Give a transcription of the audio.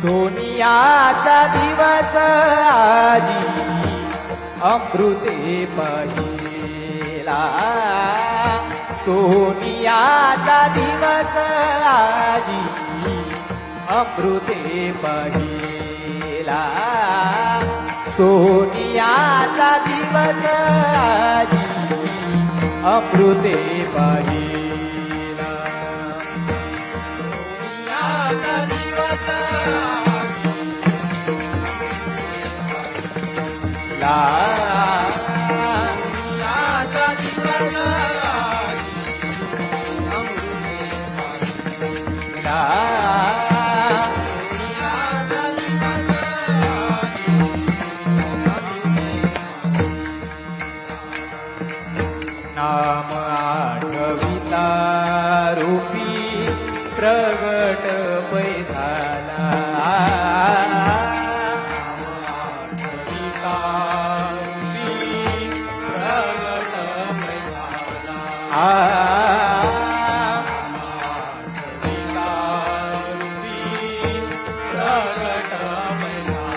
सोनियाचा दिवस आजी अमृते पहिला. सोनियाचा दिवस आजी अमृते पहिला. सोनियाचा दिवस आजी अमृते पहिला. नाम आठविता रूपी प्रगट पैझाला रूपी प्रगट पैझाला